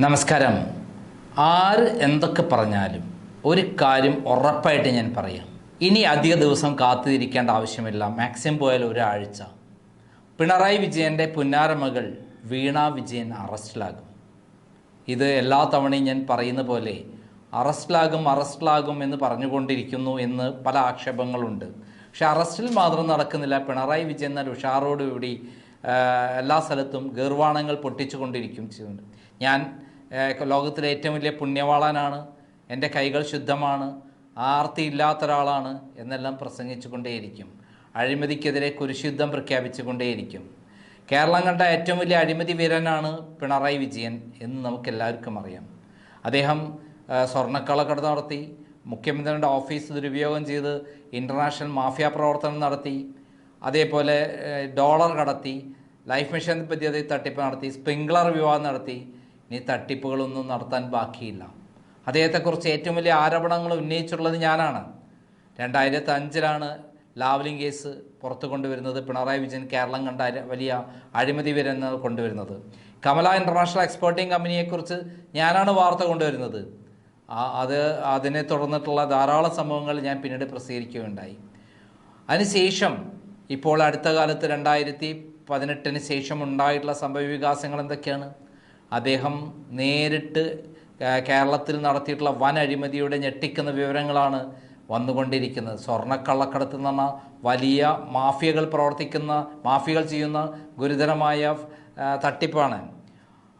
നമസ്കാരം. ആര് എന്തൊക്കെ പറഞ്ഞാലും ഒരു കാര്യം ഉറപ്പായിട്ട് ഞാൻ പറയാം. ഇനി അധിക ദിവസം കാത്തിരിക്കേണ്ട ആവശ്യമില്ല. മാക്സിമം പോയാൽ ഒരാഴ്ച. പിണറായി വിജയന്റെ പുന്നാരമകൾ വീണ വിജയൻ അറസ്റ്റിലാകും. ഇത് എല്ലാ തവണയും ഞാൻ പറയുന്ന പോലെ അറസ്റ്റിലാകും അറസ്റ്റിലാകും എന്ന് പറഞ്ഞുകൊണ്ടിരിക്കുന്നു എന്ന് പല ആക്ഷേപങ്ങളുണ്ട്. പക്ഷെ അറസ്റ്റിൽ മാത്രം നടക്കുന്നില്ല. പിണറായി വിജയൻ എന്നാൽ ഉഷാറോടുകൂടി കൂടി എല്ലാ സ്ഥലത്തും ഗീർവാണങ്ങൾ പൊട്ടിച്ചുകൊണ്ടിരിക്കും ചെയ്യുന്നുണ്ട്. ഞാൻ ലോകത്തിലെ ഏറ്റവും വലിയ പുണ്യവാളനാണ്. എന്റെ കൈകൾ ശുദ്ധമാണ്. ആർത്തി ഇല്ലാത്ത ഒരാളാണ് എന്നെല്ലാം പ്രസംഗിച്ചുകൊണ്ടേയിരിക്കും. അഴിമതിക്കെതിരെ കുരിശുദ്ധം പ്രഖ്യാപിച്ചുകൊണ്ടേയിരിക്കും. കേരളം കണ്ട ഏറ്റവും വലിയ അഴിമതി വീരനാണ് പിണറായി വിജയൻ എന്ന് നമുക്ക് എല്ലാവർക്കും അറിയാം. അദ്ദേഹം ആ, സ്വർണക്കള്ളക്കടത്ത് നടത്തി മുഖ്യമന്ത്രിയുടെ ഓഫീസ് ദുരുപയോഗം ചെയ്ത് ഇന്റർനാഷണൽ മാഫിയ പ്രവർത്തനം നടത്തി അതേപോലെ ഡോളർ കടത്തി ലൈഫ് മിഷൻ പദ്ധതി തട്ടിപ്പ് നടത്തി സ്പ്രിംഗ്ലർ വിവാദം നടത്തി ഇനി തട്ടിപ്പുകളൊന്നും നടത്താൻ ബാക്കിയില്ല. അദ്ദേഹത്തെക്കുറിച്ച് ഏറ്റവും വലിയ ആരോപണങ്ങൾ ഉന്നയിച്ചിട്ടുള്ളത് ഞാനാണ്. രണ്ടായിരത്തി അഞ്ചിലാണ് ലാവ്ലിംഗ് കേസ് പുറത്തു കൊണ്ടുവരുന്നത് പിണറായി വിജയൻ കേരളം കണ്ട വലിയ അഴിമതി വരുന്ന കൊണ്ടുവരുന്നത്. കമല ഇന്റർനാഷണൽ എക്സ്പോർട്ടിംഗ് കമ്പനിയെക്കുറിച്ച് ഞാനാണ് വാർത്ത കൊണ്ടുവരുന്നത്. അത് അതിനെ തുടർന്നിട്ടുള്ള ധാരാളം സംഭവങ്ങൾ ഞാൻ പിന്നീട് പ്രസിദ്ധീകരിക്കുകയുണ്ടായി. അതിനുശേഷം ഇപ്പോൾ അടുത്ത കാലത്ത് രണ്ടായിരത്തി പതിനെട്ടിന് ശേഷം ഉണ്ടായിട്ടുള്ള സംഭവ വികാസങ്ങൾ എന്തൊക്കെയാണ്? അദ്ദേഹം നേരിട്ട് കേരളത്തിൽ നടത്തിയിട്ടുള്ള വൻ അഴിമതിയുടെ ഞെട്ടിക്കുന്ന വിവരങ്ങളാണ് വന്നുകൊണ്ടിരിക്കുന്നത്. സ്വർണക്കള്ളക്കടത്ത് എന്ന് പറഞ്ഞാൽ വലിയ മാഫിയകൾ പ്രവർത്തിക്കുന്ന മാഫിയകൾ ചെയ്യുന്ന ഗുരുതരമായ തട്ടിപ്പാണ്.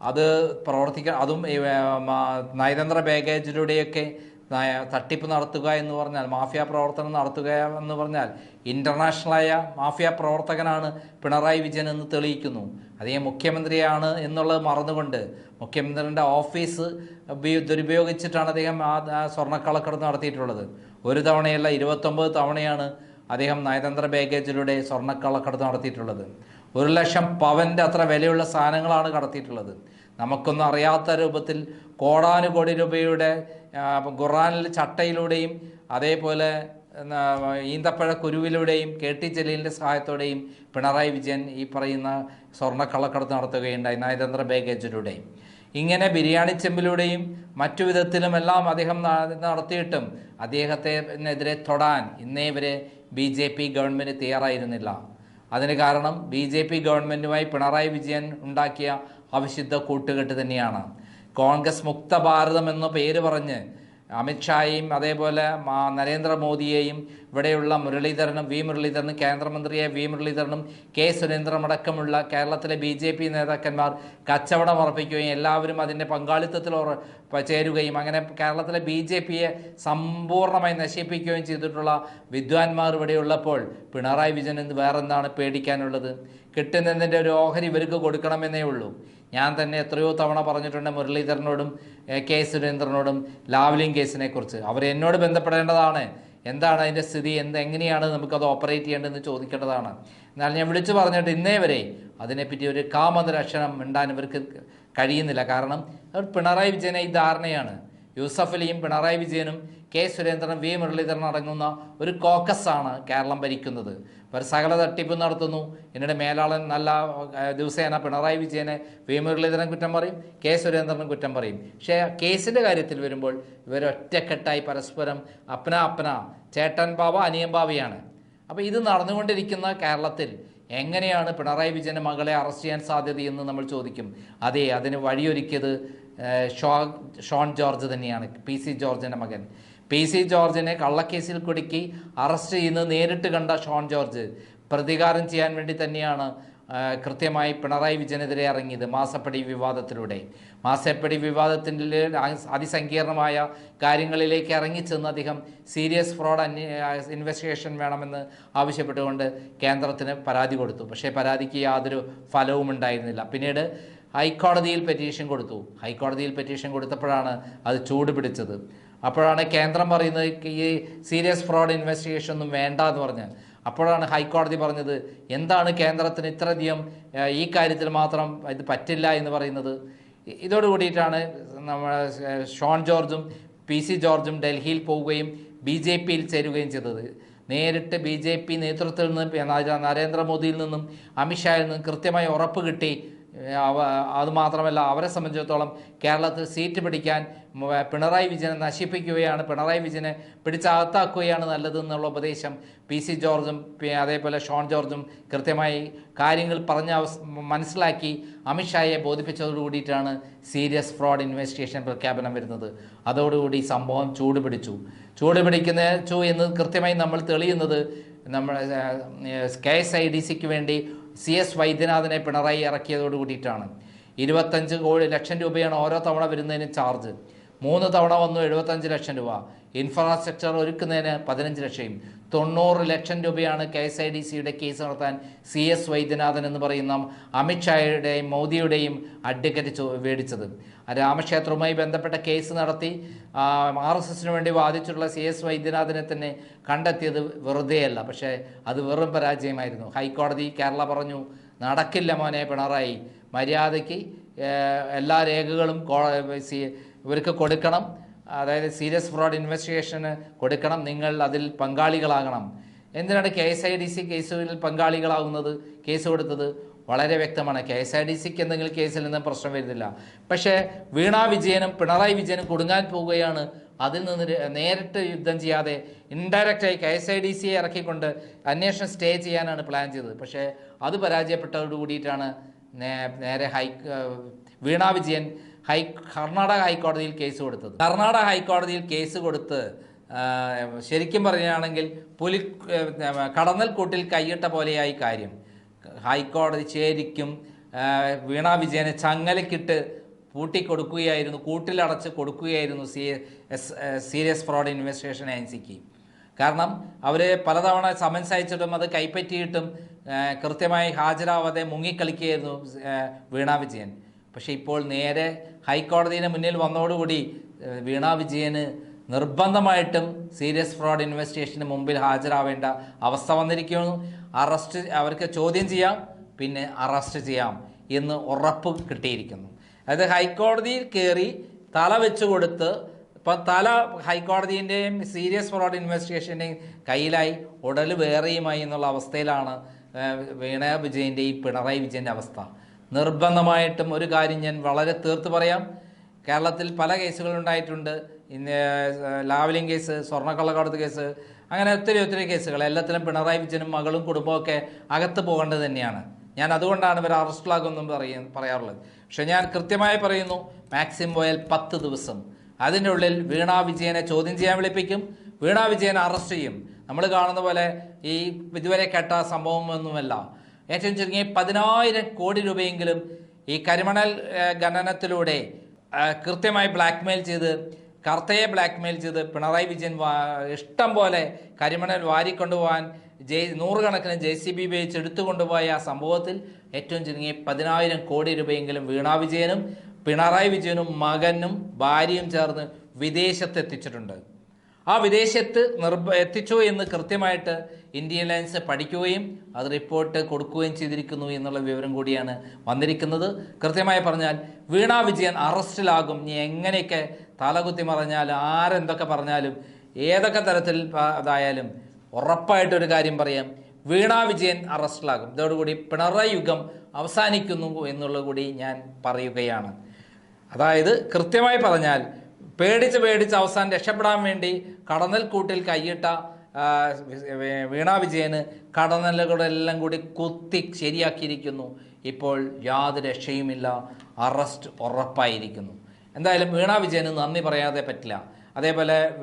അത് പ്രവർത്തിക്ക അതും നയതന്ത്ര ബാഗേജിലൂടെയൊക്കെ തട്ടിപ്പ് നടത്തുക എന്ന് പറഞ്ഞാൽ മാഫിയ പ്രവർത്തനം നടത്തുക എന്ന് പറഞ്ഞാൽ ഇന്റർനാഷണലായ മാഫിയ പ്രവർത്തകനാണ് പിണറായി വിജയൻ എന്ന് തെളിയിക്കുന്നു. അതേ മുഖ്യമന്ത്രിയാണ് എന്നുള്ളത് മറന്നുകൊണ്ട് മുഖ്യമന്ത്രിയുടെ ഓഫീസ് ദുരുപയോഗിച്ചിട്ടാണ് അദ്ദേഹം ആ സ്വർണക്കളക്കടത്ത് നടത്തിയിട്ടുള്ളത്. ഒരു തവണയല്ല ഇരുപത്തൊമ്പത് തവണയാണ് അദ്ദേഹം നയതന്ത്ര ബാഗേജിലൂടെ സ്വർണക്കളക്കടത്ത് നടത്തിയിട്ടുള്ളത്. ഒരു ലക്ഷം പവന്റെ അത്ര വിലയുള്ള സാധനങ്ങളാണ് കടത്തിയിട്ടുള്ളത്. നമുക്കൊന്നും അറിയാത്ത രൂപത്തിൽ കോടാനുകോടി രൂപയുടെ ഖുറാനിൽ ചട്ടയിലൂടെയും അതേപോലെ ഈന്തപ്പഴ കുരുവിലൂടെയും കെ ടി ജലീലിന്റെ സഹായത്തോടെയും പിണറായി വിജയൻ ഈ പറയുന്ന സ്വർണക്കള്ളക്കടത്ത് നടത്തുകയുണ്ടായി നയതന്ത്ര ബാഗേജിലൂടെയും ഇങ്ങനെ ബിരിയാണി ചെമ്പിലൂടെയും മറ്റു വിധത്തിലുമെല്ലാം അദ്ദേഹം നടത്തിയിട്ടും അദ്ദേഹത്തിനെതിരെ തൊടാൻ ഇന്നേ വരെ ബി ജെ പി ഗവൺമെന്റ് തയ്യാറായിരുന്നില്ല. അതിന് കാരണം ബി ജെ പി ഗവൺമെന്റുമായി പിണറായി വിജയൻ ഉണ്ടാക്കിയ അവിശുദ്ധ കൂട്ടുകെട്ട് തന്നെയാണ്. കോൺഗ്രസ് മുക്ത ഭാരതം എന്ന പേര് പറഞ്ഞ് അമിത്ഷായെയും അതേപോലെ നരേന്ദ്രമോദിയെയും ഇവിടെയുള്ള മുരളീധരനും വി മുരളീധരനും കേന്ദ്രമന്ത്രിയെ വി മുരളീധരനും കെ സുരേന്ദ്രനും അടക്കമുള്ള കേരളത്തിലെ ബി ജെ പി നേതാക്കന്മാർ കച്ചവടം ഉറപ്പിക്കുകയും എല്ലാവരും അതിന്റെ പങ്കാളിത്തത്തിൽ ചേരുകയും അങ്ങനെ കേരളത്തിലെ ബി ജെ പിയെ സമ്പൂർണമായി നശിപ്പിക്കുകയും ചെയ്തിട്ടുള്ള വിദ്വാൻമാർ ഇവിടെയുള്ളപ്പോൾ പിണറായി വിജയൻ വേറെന്താണ് പേടിക്കാനുള്ളത്? കിട്ടുന്നതിന്റെ ഒരു ഓഹരി ഇവർക്ക് കൊടുക്കണമെന്നേ ഉള്ളൂ. ഞാൻ തന്നെ എത്രയോ തവണ പറഞ്ഞിട്ടുണ്ട് മുരളീധരനോടും കെ സുരേന്ദ്രനോടും ലാവ്ലിംഗ് കേസിനെ കുറിച്ച് അവർ എന്നോട് ബന്ധപ്പെടേണ്ടതാണ്. എന്താണ് അതിന്റെ സ്ഥിതി? എന്ത് എങ്ങനെയാണ് നമുക്കത് ഓപ്പറേറ്റ് ചെയ്യേണ്ടതെന്ന് ചോദിക്കേണ്ടതാണ്. എന്നാൽ ഞാൻ വിളിച്ചു പറഞ്ഞിട്ട് ഇന്നേ വരെ അതിനെപ്പറ്റി ഒരു കാമൊന്നൊരക്ഷരം മിണ്ടാൻ ഇവർക്ക് കഴിയുന്നില്ല. കാരണം അവർ പിണറായി വിജയനെ ഈ ധാരണയാണ്. യൂസഫ് അലിയും പിണറായി വിജയനും കെ സുരേന്ദ്രൻ വി മുരളീധരൻ അടങ്ങുന്ന ഒരു കോക്കസാണ് കേരളം ഭരിക്കുന്നത്. ഇവർ സകല തട്ടിപ്പ് നടത്തുന്നു. എന്നിട്ട് മേലാളൻ നല്ല ദിവസേന പിണറായി വിജയനെ വി മുരളീധരൻ കുറ്റം പറയും കെ സുരേന്ദ്രനും കുറ്റം പറയും. പക്ഷേ കേസിന്റെ കാര്യത്തിൽ വരുമ്പോൾ ഇവർ ഒറ്റക്കെട്ടായി പരസ്പരം അപ്പന അപ്പന ചേട്ടൻ ബാബ അനിയൻ ബാബയാണ് അപ്പോൾ ഇത് നടന്നുകൊണ്ടിരിക്കുന്ന കേരളത്തിൽ എങ്ങനെയാണ് പിണറായി വിജയന്റെ മകളെ അറസ്റ്റ് ചെയ്യാൻ സാധ്യതയെന്ന് നമ്മൾ ചോദിക്കും. അതെ അതിന് വഴിയൊരുക്കിയത് ഷോ ഷോൺ ജോർജ് തന്നെയാണ് പി സി ജോർജിന്റെ മകൻ. പി സി ജോർജിനെ കള്ളക്കേസിൽ കുടുക്കി അറസ്റ്റ് ചെയ്യുന്നത് നേരിട്ട് കണ്ട ഷോൺ ജോർജ്. പ്രതികാരം ചെയ്യാൻ വേണ്ടി തന്നെയാണ് കൃത്യമായി പിണറായി വിജയനെതിരെ ഇറങ്ങിയത് മാസപ്പടി വിവാദത്തിലൂടെ. മാസപ്പടി വിവാദത്തിന്റെ അതിസങ്കീർണമായ കാര്യങ്ങളിലേക്ക് ഇറങ്ങിച്ചെന്ന് അദ്ദേഹം സീരിയസ് ഫ്രോഡ് ഇൻവെസ്റ്റിഗേഷൻ വേണമെന്ന് ആവശ്യപ്പെട്ടുകൊണ്ട് കേന്ദ്രത്തിന് പരാതി കൊടുത്തു. പക്ഷേ പരാതിക്ക് യാതൊരു ഫലവും ഉണ്ടായിരുന്നില്ല. പിന്നീട് ഹൈക്കോടതിയിൽ പെറ്റീഷൻ കൊടുത്തു. ഹൈക്കോടതിയിൽ പെറ്റീഷൻ കൊടുത്തപ്പോഴാണ് അത് ചൂട് പിടിച്ചത്. അപ്പോഴാണ് കേന്ദ്രം പറയുന്നത് ഈ സീരിയസ് ഫ്രോഡ് ഇൻവെസ്റ്റിഗേഷൻ ഒന്നും വേണ്ട എന്ന് പറഞ്ഞ് അപ്പോഴാണ് ഹൈക്കോടതി പറഞ്ഞത് എന്താണ് കേന്ദ്രത്തിന് ഇത്രയധികം ഈ കാര്യത്തിൽ മാത്രം ഇത് പറ്റില്ല എന്ന് പറയുന്നത്? ഇതോട് കൂടിയിട്ടാണ് നമ്മൾ ഷോൺ ജോർജും പി സി ജോർജും ഡൽഹിയിൽ പോവുകയും ബി ജെ പിയിൽ ചേരുകയും ചെയ്തത്. നേരിട്ട് ബി ജെ പി നേതൃത്വത്തിൽ നിന്ന് നരേന്ദ്രമോദിയിൽ നിന്നും അമിത്ഷായിൽ നിന്നും കൃത്യമായി ഉറപ്പ് കിട്ടി. അത് മാത്രമല്ല അവരെ സംബന്ധിച്ചിടത്തോളം കേരളത്തിൽ സീറ്റ് പിടിക്കാൻ പിണറായി വിജയനെ നശിപ്പിക്കുകയാണ് പിണറായി വിജയനെ പിടിച്ചകത്താക്കുകയാണ് നല്ലതെന്നുള്ള ഉപദേശം പി സി ജോർജും അതേപോലെ ഷോൺ ജോർജും കൃത്യമായി കാര്യങ്ങൾ പറഞ്ഞ മനസ്സിലാക്കി അമിത്ഷായെ ബോധിപ്പിച്ചതോടു കൂടിയിട്ടാണ് സീരിയസ് ഫ്രോഡ് ഇൻവെസ്റ്റിഗേഷൻ പ്രഖ്യാപനം വരുന്നത്. അതോടുകൂടി സംഭവം ചൂട് പിടിച്ചു ചൂട് പിടിക്കുന്ന ചു എന്ന് കൃത്യമായി നമ്മൾ തെളിയുന്നത് നമ്മൾ കെ എസ് ഐ ഡി സിക്ക് വേണ്ടി സി എസ് വൈദ്യനാഥനെ പിണറായി ഇറക്കിയതോട് കൂടിയിട്ടാണ്. ഇരുപത്തഞ്ച് കോടി ലക്ഷം രൂപയാണ് ഓരോ തവണ വരുന്നതിന് ചാർജ്. മൂന്ന് തവണ വന്നു എഴുപത്തഞ്ച് ലക്ഷം രൂപ. ഇൻഫ്രാസ്ട്രക്ചർ ഒരുക്കുന്നതിന് പതിനഞ്ച് ലക്ഷം തൊണ്ണൂറ് ലക്ഷം രൂപയാണ് കെ എസ് ഐ ഡി സിയുടെ കേസ് നടത്താൻ സി എസ് വൈദ്യനാഥൻ എന്ന് പറയുന്ന അമിത്ഷായുടെയും മോദിയുടെയും അഡ്വക്കറ്റ് മേടിച്ചത് രാമക്ഷേത്രവുമായി ബന്ധപ്പെട്ട കേസ് നടത്തി ആർ എസ് എസിന് വേണ്ടി വാദിച്ചിട്ടുള്ള സി എസ് വൈദ്യനാഥനെ തന്നെ കണ്ടെത്തിയത് വെറുതെയല്ല. പക്ഷേ അത് വെറും പരാജയമായിരുന്നു. ഹൈക്കോടതി കേരള പറഞ്ഞു നടക്കില്ല മോനെ പിണറായി. മര്യാദയ്ക്ക് എല്ലാ രേഖകളും ഇവർക്ക് കൊടുക്കണം. അതായത് സീരിയസ് ഫ്രോഡ് ഇൻവെസ്റ്റിഗേഷന് കൊടുക്കണം. നിങ്ങൾ അതിൽ പങ്കാളികളാകണം. എന്തിനാണ് K S I D C കേസുകളിൽ പങ്കാളികളാകുന്നത് കേസ് കൊടുത്തത്? വളരെ വ്യക്തമാണ്. കെ എസ് ആർ ടി സിക്ക് എന്തെങ്കിലും കേസിൽ നിന്ന് പ്രശ്നം വരുന്നില്ല. പക്ഷേ വീണ വിജയനും പിണറായി വിജയനും കുടുങ്ങാൻ പോവുകയാണ്. അതിൽ നിന്ന് നേരിട്ട് യുദ്ധം ചെയ്യാതെ ഇൻഡയറക്റ്റായി കെ എസ് ഐ ഡി സിയെ ഇറക്കിക്കൊണ്ട് അന്വേഷണം സ്റ്റേ ചെയ്യാനാണ് പ്ലാൻ ചെയ്തത്. പക്ഷേ അത് പരാജയപ്പെട്ടതോട് കൂടിയിട്ടാണ് നേരെ ഹൈ വീണ വിജയൻ ഹൈ കർണാടക ഹൈക്കോടതിയിൽ കേസ് കൊടുത്തത്. കർണാടക ഹൈക്കോടതിയിൽ കേസ് കൊടുത്ത് ശരിക്കും പറയുകയാണെങ്കിൽ പുലി കടന്നൽ കൂട്ടിൽ കൈയിട്ട പോലെയായി കാര്യം. ഹൈക്കോടതി ചേരിക്കും വീണ വിജയനെ ചങ്ങലക്കിട്ട് പൂട്ടിക്കൊടുക്കുകയായിരുന്നു കൂട്ടിലടച്ച് കൊടുക്കുകയായിരുന്നു സി സീരിയസ് ഫ്രോഡ് ഇൻവെസ്റ്റിഗേഷൻ ഏജൻസിക്ക്. കാരണം അവർ പലതവണ സമൻസ് അയച്ചിട്ടും അത് കൈപ്പറ്റിയിട്ടും കൃത്യമായി ഹാജരാവാതെ മുങ്ങിക്കളിക്കുകയായിരുന്നു വീണ വിജയൻ. പക്ഷേ ഇപ്പോൾ നേരെ ഹൈക്കോടതിയുടെ മുന്നിൽ വന്നതോടുകൂടി വീണ വിജയന് നിർബന്ധമായിട്ടും സീരിയസ് ഫ്രോഡ് ഇൻവെസ്റ്റിഗേഷന് മുമ്പിൽ ഹാജരാവേണ്ട അവസ്ഥ വന്നിരിക്കുന്നു. അറസ്റ്റ് അവർക്ക് ചോദ്യം ചെയ്യാം പിന്നെ അറസ്റ്റ് ചെയ്യാം എന്ന് ഉറപ്പ് കിട്ടിയിരിക്കുന്നു. അതായത് ഹൈക്കോടതിയിൽ കയറി തല വെച്ചു കൊടുത്ത് ഇപ്പം തല ഹൈക്കോടതിന്റെയും സീരിയസ് ഫ്രോഡ് ഇൻവെസ്റ്റിഗേഷന്റെയും കയ്യിലായി ഉടൽ വേറെയുമായി എന്നുള്ള അവസ്ഥയിലാണ് വീണ വിജയന്റെയും പിണറായി വിജയന്റെ അവസ്ഥ. നിർബന്ധമായിട്ടും ഒരു കാര്യം ഞാൻ വളരെ തീർത്ത് പറയാം. കേരളത്തിൽ പല കേസുകളുണ്ടായിട്ടുണ്ട് ഇന്ന് ലാവലിംഗ് കേസ് സ്വർണക്കള്ളക്കടത്ത് കേസ് അങ്ങനെ ഒത്തിരി ഒത്തിരി കേസുകൾ. എല്ലാത്തിലും പിണറായി വിജയനും മകളും കുടുംബമൊക്കെ അകത്ത് പോകേണ്ടത് തന്നെയാണ്. ഞാൻ അതുകൊണ്ടാണ് ഇവർ അറസ്റ്റിലാകുമെന്നും പറയ പറയാറുള്ളത്. പക്ഷെ ഞാൻ കൃത്യമായി പറയുന്നു മാക്സിമം പോയാൽ പത്ത് ദിവസം. അതിന്റെ ഉള്ളിൽ വീണ വിജയനെ ചോദ്യം ചെയ്യാൻ വിളിപ്പിക്കും വീണ വിജയനെ അറസ്റ്റ് ചെയ്യും. നമ്മൾ കാണുന്ന പോലെ ഈ ഇതുവരെ കേട്ട സംഭവമൊന്നുമല്ല. ഏറ്റവും ചുരുങ്ങിയ പതിനായിരം കോടി രൂപയെങ്കിലും ഈ കരിമണൽ ഖനനത്തിലൂടെ കൃത്യമായി ബ്ലാക്ക്മെയിൽ ചെയ്ത് കർത്തയെ ബ്ലാക്ക്മെയിൽ ചെയ്ത് പിണറായി വിജയൻ ഇഷ്ടം പോലെ കരിമണൽ വാരിക്കൊണ്ടുപോകാൻ ജെ നൂറുകണക്കിന് ജെ സി ബി ഉപയോഗിച്ച് എടുത്തുകൊണ്ടുപോയ ആ സംഭവത്തിൽ ഏറ്റവും ചുരുങ്ങിയ പതിനായിരം കോടി രൂപയെങ്കിലും വീണാ വിജയനും പിണറായി വിജയനും മകനും ഭാര്യയും ചേർന്ന് വിദേശത്ത് എത്തിച്ചിട്ടുണ്ട് ആ വിദേശത്ത് നിർബ എത്തിച്ചു എന്ന് കൃത്യമായിട്ട് ഇന്ത്യൻ ലയൻസ് പഠിക്കുകയും അത് റിപ്പോർട്ട് കൊടുക്കുകയും ചെയ്തിരിക്കുന്നു എന്നുള്ള വിവരം കൂടിയാണ് വന്നിരിക്കുന്നത്. കൃത്യമായി പറഞ്ഞാൽ വീണ വിജയൻ അറസ്റ്റിലാകും. ഇനി എങ്ങനെയൊക്കെ തലകുത്തി മറിഞ്ഞാലും ആരെന്തൊക്കെ പറഞ്ഞാലും ഏതൊക്കെ തരത്തിൽ അതായാലും ഉറപ്പായിട്ടൊരു കാര്യം പറയാം. വീണ വിജയൻ അറസ്റ്റിലാകും. ഇതോടുകൂടി പിണറായി യുഗം അവസാനിക്കുന്നു എന്നുള്ളത് കൂടി ഞാൻ പറയുകയാണ്. അതായത് കൃത്യമായി പറഞ്ഞാൽ പേടിച്ച് പേടിച്ച് അവസാനം രക്ഷപ്പെടാൻ വേണ്ടി കടന്നൽ കൂട്ടിൽ കൈയിട്ട വീണ വിജയന് കടന്നലുകളെല്ലാം കൂടി കുത്തി ശരിയാക്കിയിരിക്കുന്നു. ഇപ്പോൾ യാതൊരു രക്ഷയുമില്ല. അറസ്റ്റ് ഉറപ്പായിരിക്കുന്നു. എന്തായാലും വീണാ വിജയന് നന്ദി പറയാതെ പറ്റില്ല. അതേപോലെ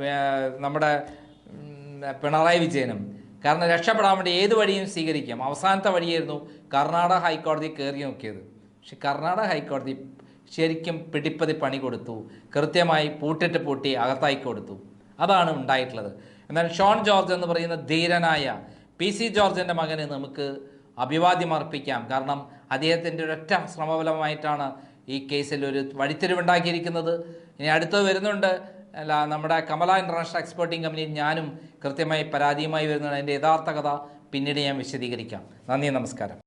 നമ്മുടെ പിണറായി വിജയനും. കാരണം രക്ഷപ്പെടാൻ വേണ്ടി ഏത് വഴിയും സ്വീകരിക്കാം. അവസാനത്തെ വഴിയായിരുന്നു കർണാടക ഹൈക്കോടതി കയറി നോക്കിയത്. പക്ഷെ കർണാടക ഹൈക്കോടതി ശരിക്കും പിടിപ്പതി പണി കൊടുത്തു. കൃത്യമായി പൂട്ടിട്ട് പൂട്ടി അകത്തായി കൊടുത്തു. അതാണ് ഉണ്ടായിട്ടുള്ളത്. എന്നാൽ ഷോൺ ജോർജ് എന്ന് പറയുന്ന ധീരനായ പി സി ജോർജിന്റെ മകന് നമുക്ക് അഭിവാദ്യം അർപ്പിക്കാം. കാരണം അദ്ദേഹത്തിന്റെ ഒരൊറ്റ ശ്രമഫലമായിട്ടാണ് ഈ കേസിൽ ഒരു വഴിത്തിരിവുണ്ടാക്കിയിരിക്കുന്നത്. ഇനി അടുത്തത് വരുന്നുണ്ട്. അല്ല നമ്മുടെ കമല ഇന്റർനാഷണൽ എക്സ്പോർട്ടിംഗ് കമ്പനിയിൽ ഞാനും കൃത്യമായി പരാതിയുമായി വരുന്നുണ്ട് അതിന്റെ യഥാർത്ഥ കഥ പിന്നീട് ഞാൻ വിശദീകരിക്കാം. നന്ദി നമസ്കാരം.